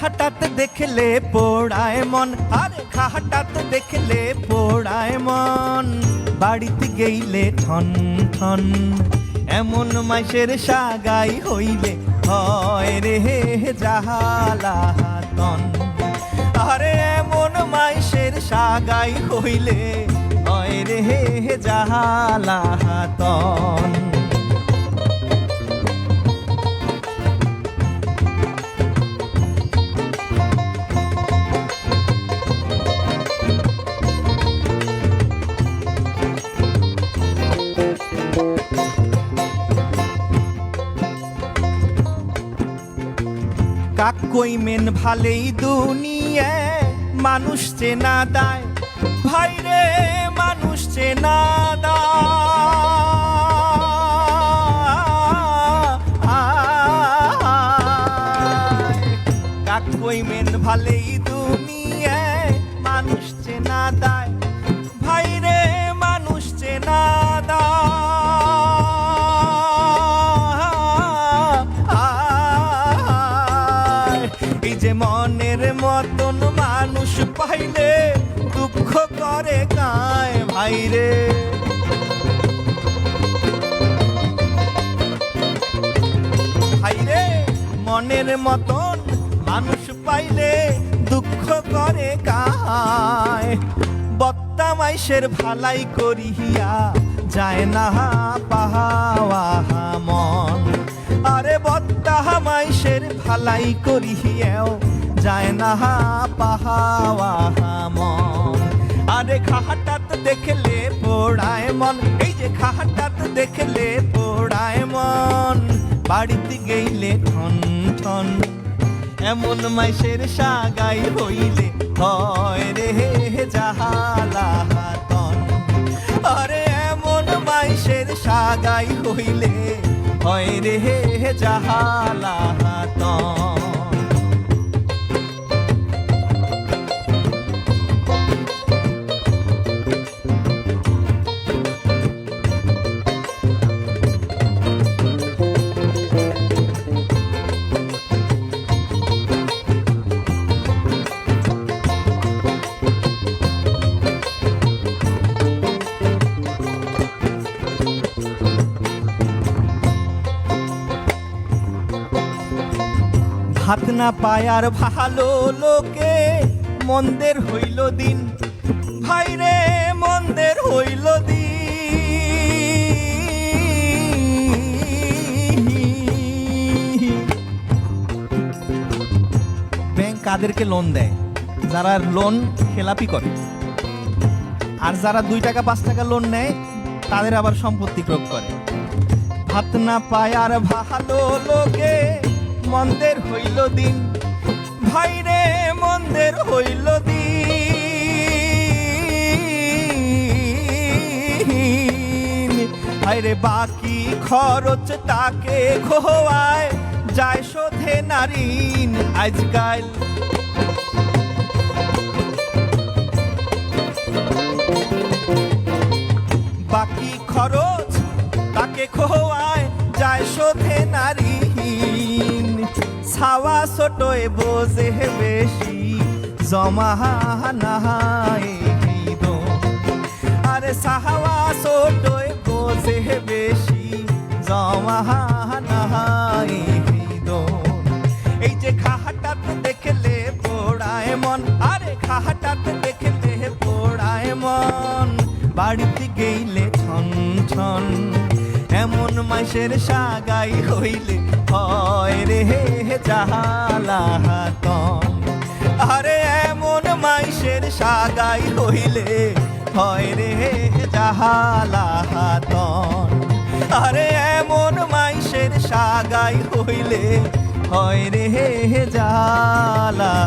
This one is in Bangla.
ঘাটাতে দেখলে পোড়ায় মন। আরে ঘাটাতে দেখলে পোড়ায় মন। বাড়িতে গেইলে ঠন ঠন। এমন মাসের সাগাই হইলে হয় রে জাহালাতন আরে এমন মাইসের সাগাই হইলে। হয় রে হে জাহালা জাহালাতন কাকই মেন ভালেই দুনিয়া মানুষ চেনা দায় ভাই রে মানুষ চেনা দায় কাক মেন ভালেই এই যে মনের মতন মানুষ পাইলে দুঃখ করে গায় ভাইরে? ভাইরে, মনের মতন মানুষ পাইলে দুঃখ করে গায় বত্তা মাইসের ভালাই করিয়া যায় না পাহাওয়া মন বত্তা মাইসের ভালাই করিয়াও যায় না হা পাহাওয়া মন। আরে খাহাটাত দেখলে পোড়ায় মন। এই যে খাহাটাত দেখলে পোড়ায় মন। বাড়িতে গেইলে ঠন ঠন। এমন মাইশের সাগাই হইলে হয় রে জাহালাতন আরে এমন মাইশের সাগাই হইলে হয় রে জাহালাতন ভাত না পায়ার ভালো লোকে, মন্দের হইল দিন। ভাইরে মন্দের হইল দিন। ব্যাংক কাদেরকে লোন দেয়? যারা লোন খেলাপি করে। আর যারা দুই টাকা, পাঁচ টাকা লোন নেয়, তাদের আবার সম্পত্তি ক্রোপ করে। ভাত না পায় আর ভালো লোকে মন্দের হইল দিন, ভাইরে মন্দের হইল দিন। ভাইরে বাকি খরচ তাকে খোয়ায়, যায় শোধে নারীন আজকাল। বাকি খরচ তাকে খোয়ায়, যায় শোধে নারীহীন ছাওয়া ছোটয় বোঝে বেশি। জমা নাহাই আরে সাহাওয়া ছোটয় বোঝে বেশি। জমা নাহাই এই যে খাহাটাত দেখলে পোড়ায় মন, আরে খাহাটাত দেখলে পোড়ায় মন। বাড়িতে গেইলে এমন মাসের সাগাই হইলে হয় রে হে জাহালাতন আরে এমন মাইসের সাগাই হইলে হয় রে জাহালাতন আরে এমন মাইসের সাগাই হইলে হয় রে জালাহাতন